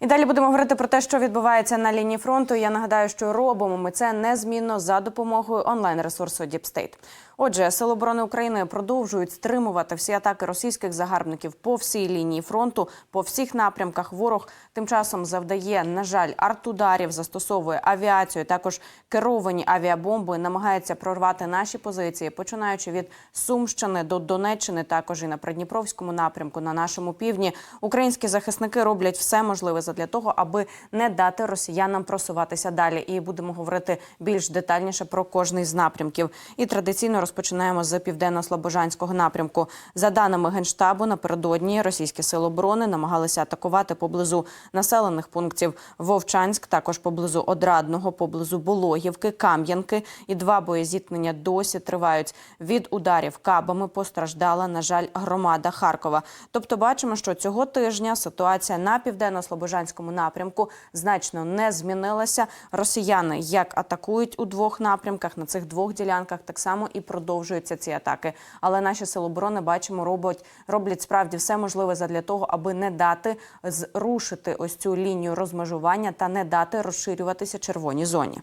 І далі будемо говорити про те, що відбувається на лінії фронту. Я нагадаю, що робимо ми це незмінно за допомогою онлайн-ресурсу Діпстейт. Отже, Сили оборони України продовжують стримувати всі атаки російських загарбників по всій лінії фронту, по всіх напрямках. Ворог тим часом завдає, на жаль, артударів, застосовує авіацію, також керовані авіабомби, намагається прорвати наші позиції, починаючи від Сумщини до Донеччини, також і на Придніпровському напрямку, на нашому півдні. Українські захисники роблять все можливе для того, аби не дати росіянам просуватися далі. І будемо говорити більш детальніше про кожний з напрямків. І традиційно розпочинаємо з південно-слобожанського напрямку. За даними генштабу, напередодні російські сили оборони намагалися атакувати поблизу населених пунктів Вовчанськ, також поблизу Одрадного, поблизу Бологівки, Кам'янки. І два боєзіткнення досі тривають. Від ударів кабами постраждала, на жаль, громада Харкова. Тобто, бачимо, що цього тижня ситуація на південно-слобожанському напрямку значно не змінилася. Росіяни як атакують у двох напрямках на цих двох ділянках, так само і продовжуються ці атаки. Але наші сили оборони бачимо, роблять, роблять справді все можливе задля того, аби не дати зрушити ось цю лінію розмежування та не дати розширюватися червоній зоні.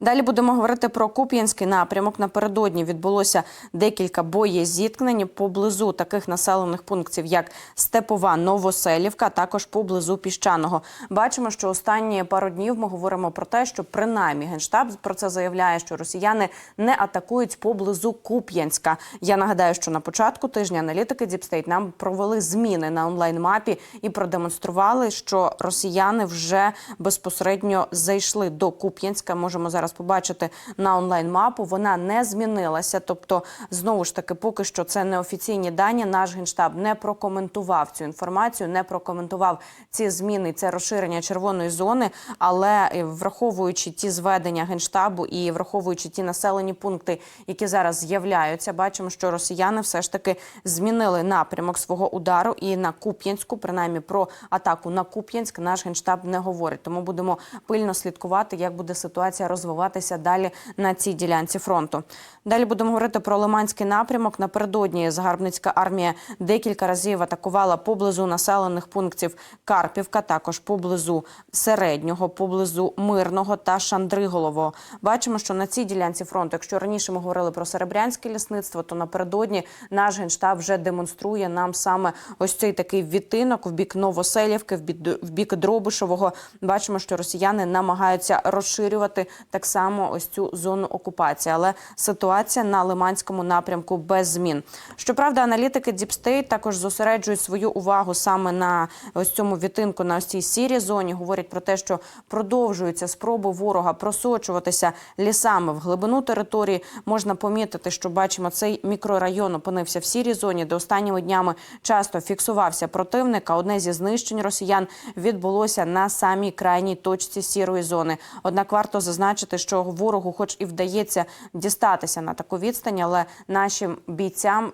Далі будемо говорити про Куп'янський напрямок. Напередодні відбулося декілька боєзіткнень поблизу таких населених пунктів, як Степова, Новоселівка, також поблизу Піщаного. Бачимо, що останні пару днів ми говоримо про те, що принаймні генштаб про це заявляє, що росіяни не атакують поблизу Куп'янська. Я нагадаю, що на початку тижня аналітики Діпстейт нам провели зміни на онлайн-мапі і продемонстрували, що росіяни вже безпосередньо зайшли до Куп'янська. Можемо зараз побачити на онлайн-мапу. Вона не змінилася. Тобто, знову ж таки, поки що це неофіційні дані. Наш генштаб не прокоментував цю інформацію, не прокоментував ці зміни, це розширення червоної зони. Але е, враховуючи ті зведення генштабу і враховуючи ті населені пункти, які зараз з'являються, бачимо, що росіяни все ж таки змінили напрямок свого удару і на Куп'янську, принаймні про атаку на Куп'янськ, наш генштаб не говорить. Тому будемо пильно слідкувати, як буде ситуація розвиватися далі на цій ділянці фронту. Далі будемо говорити про Лиманський напрямок. Напередодні загарбницька армія декілька разів атакувала поблизу населених пунктів Карпівка, також поблизу середнього, поблизу мирного та Шандриголового. Бачимо, що на цій ділянці фронту, якщо раніше ми говорили про серебрянське лісництво, то напередодні наш генштаб вже демонструє нам саме ось цей такий відтинок в бік Новоселівки, в бік Дробишевого. Бачимо, що росіяни намагаються розширювати так само ось цю зону окупації, але ситуація на Лиманському напрямку без змін. Щоправда, аналітики Діпстейт також зосереджують свою увагу саме на ось цьому відтинку, на ось цій сірій зоні. Говорять про те, що продовжуються спроби ворога просочуватися лісами в глибину території. Можна помітити, що бачимо, цей мікрорайон опинився в сірій зоні, де останніми днями часто фіксувався противник. А одне зі знищень росіян відбулося на самій крайній точці сірої зони. Однак варто зазначити, що ворогу, хоч і вдається дістатися на таку відстань, але нашим бійцям.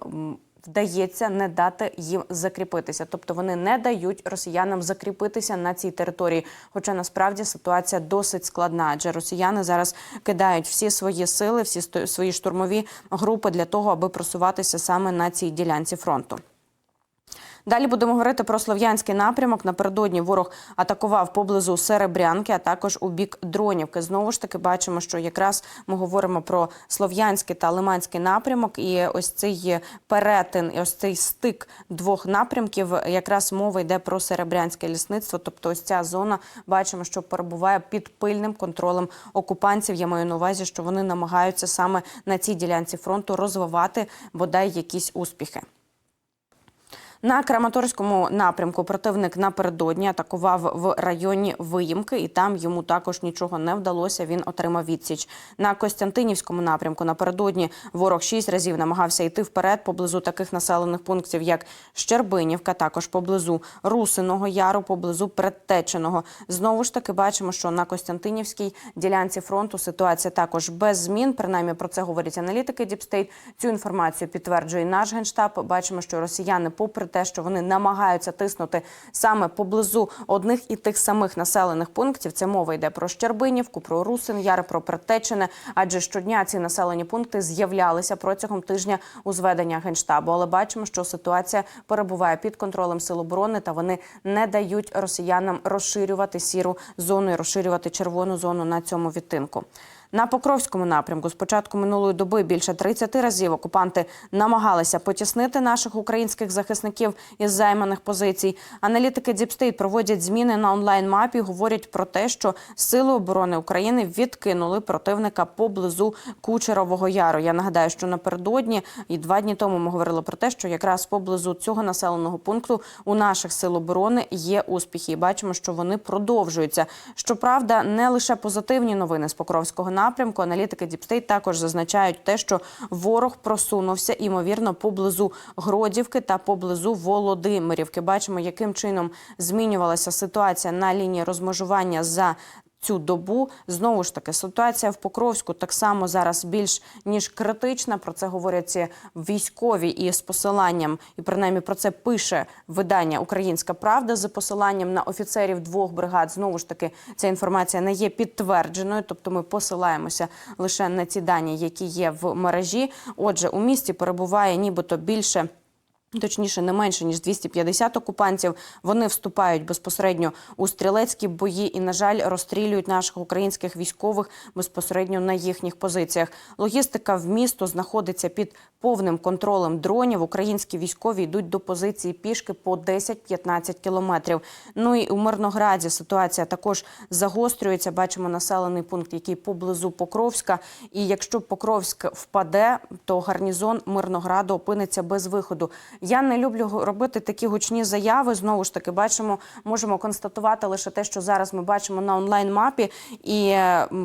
Вдається не дати їм закріпитися, тобто вони не дають росіянам закріпитися на цій території. Хоча насправді ситуація досить складна, адже росіяни зараз кидають всі свої сили, всі свої штурмові групи для того, аби просуватися саме на цій ділянці фронту. Далі будемо говорити про слов'янський напрямок. Напередодні ворог атакував поблизу Серебрянки, а також у бік Дронівки. Знову ж таки, бачимо, що якраз ми говоримо про слов'янський та лиманський напрямок, і ось цей перетин, і ось цей стик двох напрямків. Якраз мова йде про серебрянське лісництво. Тобто, ось ця зона бачимо, що перебуває під пильним контролем окупантів. Я маю на увазі, що вони намагаються саме на цій ділянці фронту розвивати бодай якісь успіхи. На Краматорському напрямку противник напередодні атакував в районі Виїмки, і там йому також нічого не вдалося. Він отримав відсіч. На Костянтинівському напрямку напередодні ворог шість разів намагався йти вперед поблизу таких населених пунктів, як Щербинівка, також поблизу Русиного Яру, поблизу Предтеченого. Знову ж таки бачимо, що на Костянтинівській ділянці фронту ситуація також без змін. Принаймні про це говорять аналітики Діпстейт. Цю інформацію підтверджує наш генштаб. Бачимо, що росіяни, попри те, що вони намагаються тиснути саме поблизу одних і тих самих населених пунктів. Це мова йде про Щербинівку, про Русин Яр, про Притечене, адже щодня ці населені пункти з'являлися протягом тижня у зведення генштабу. Але бачимо, що ситуація перебуває під контролем сил оборони, та вони не дають росіянам розширювати сіру зону і розширювати червону зону на цьому відтинку. На Покровському напрямку з початку минулої доби більше 30 разів окупанти намагалися потіснити наших українських захисників із займаних позицій. Аналітики Діпстейт проводять зміни на онлайн-мапі. Говорять про те, що сили оборони України відкинули противника поблизу Кучерового Яру. Я нагадаю, що напередодні і два дні тому ми говорили про те, що якраз поблизу цього населеного пункту у наших сил оборони є успіхи. І бачимо, що вони продовжуються. Щоправда, не лише позитивні новини з Покровського напрямку. Аналітики Діпстейт також зазначають те, що ворог просунувся імовірно поблизу Гродівки та поблизу Володимирівки. Бачимо, яким чином змінювалася ситуація на лінії розмежування за. Цю добу знову ж таки ситуація в Покровську так само зараз більш ніж критична. Про це говорять ці військові і з посиланням, і принаймні про це пише видання Українська Правда з посиланням на офіцерів двох бригад. Знову ж таки, ця інформація не є підтвердженою, тобто ми посилаємося лише на ті дані, які є в мережі. Отже, у місті перебуває нібито більше. Точніше, не менше ніж 250 окупантів. Вони вступають безпосередньо у стрілецькі бої і, на жаль, розстрілюють наших українських військових безпосередньо на їхніх позиціях. Логістика в місто знаходиться під повним контролем дронів. Українські військові йдуть до позиції пішки по 10-15 кілометрів. Ну і у Мирнограді ситуація також загострюється. Бачимо населений пункт, який поблизу Покровська. І якщо Покровськ впаде, то гарнізон Мирнограду опиниться без виходу. Я не люблю робити такі гучні заяви. Знову ж таки, бачимо, можемо констатувати лише те, що зараз ми бачимо на онлайн-мапі, і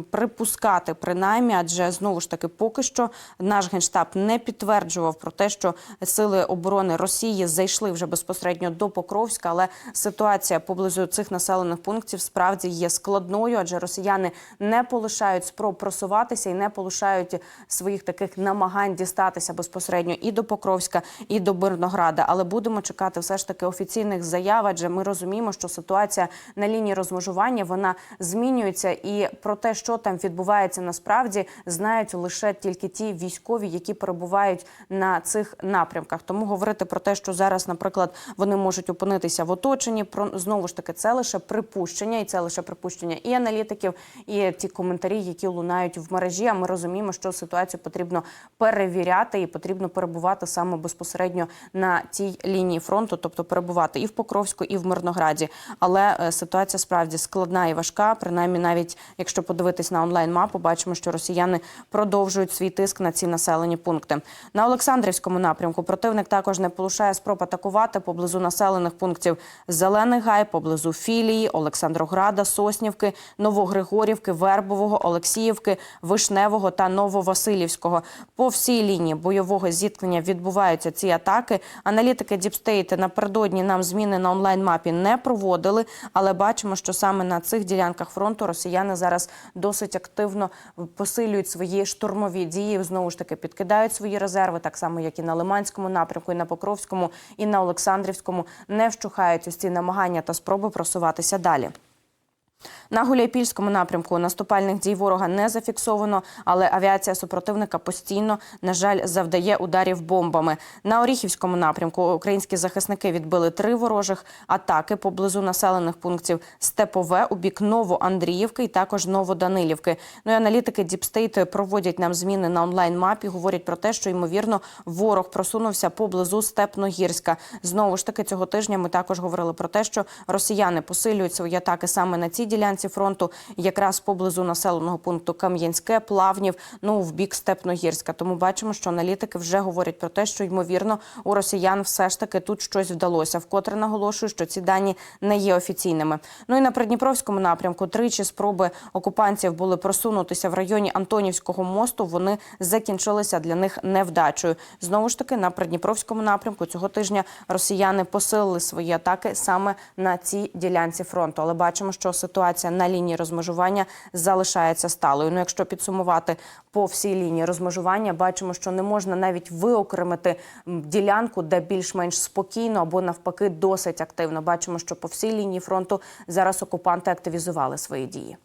припускати принаймні, адже знову ж таки, поки що наш генштаб не підтверджував про те, що сили оборони Росії зайшли вже безпосередньо до Покровська, але ситуація поблизу цих населених пунктів справді є складною, адже росіяни не полишають спроб просуватися і не полишають своїх таких намагань дістатися безпосередньо і до Покровська, і до Мирнограда. Але будемо чекати все ж таки офіційних заяв, адже ми розуміємо, що ситуація на лінії розмежування вона змінюється, і про те, що там відбувається насправді, знають лише тільки ті військові, які перебувають на цих напрямках. Тому говорити про те, що зараз, наприклад, вони можуть опинитися в оточенні, про знову ж таки це лише припущення, і це лише припущення і аналітиків, і ті коментарі, які лунають в мережі. А ми розуміємо, що ситуацію потрібно перевіряти і потрібно перебувати саме безпосередньо на тій лінії фронту, тобто перебувати і в Покровську, і в Мирнограді. Але е, ситуація справді складна і важка. Принаймні, навіть якщо подивитись на онлайн мапу, бачимо, що росіяни продовжують свій тиск на ці населені пункти. На Олександрівському напрямку противник також не полишає спроб атакувати поблизу населених пунктів Зелений Гай, поблизу Філії, Олександрограда, Соснівки, Новогригорівки, Вербового, Олексіївки, Вишневого та Нововасилівського. По всій лінії бойового зіткнення відбуваються ці атаки. Аналітики Діпстейти напередодні нам зміни на онлайн-мапі не проводили, але бачимо, що саме на цих ділянках фронту росіяни зараз досить активно посилюють свої штурмові дії. Знову ж таки підкидають свої резерви, так само як і на Лиманському напрямку, і на Покровському, і на Олександрівському. Не вщухають ось ці намагання та спроби просуватися далі. На Гуляйпільському напрямку наступальних дій ворога не зафіксовано, але авіація супротивника постійно, на жаль, завдає ударів бомбами. На Оріхівському напрямку українські захисники відбили три ворожих атаки поблизу населених пунктів Степове у бік Новоандріївки і також Новоданилівки. Ну і аналітики Діпстейт проводять нам зміни на онлайн-мапі. Говорять про те, що ймовірно ворог просунувся поблизу Степногірська. Знову ж таки, цього тижня ми також говорили про те, що росіяни посилюють свої атаки саме на цій ділянці фронту, якраз поблизу населеного пункту Кам'янське, Плавнів, ну в бік Степногірська. Тому бачимо, що аналітики вже говорять про те, що ймовірно у росіян все ж таки тут щось вдалося. Вкотре наголошую, що ці дані не є офіційними. Ну і на Придніпровському напрямку тричі спроби окупантів були просунутися в районі Антонівського мосту. Вони закінчилися для них невдачею. Знову ж таки, на Придніпровському напрямку цього тижня росіяни посилили свої атаки саме на цій ділянці фронту. Але бачимо, що ситуація ситуація на лінії розмежування залишається сталою. Ну, якщо підсумувати по всій лінії розмежування, бачимо, що не можна навіть виокремити ділянку, де більш-менш спокійно або навпаки досить активно. Бачимо, що по всій лінії фронту зараз окупанти активізували свої дії.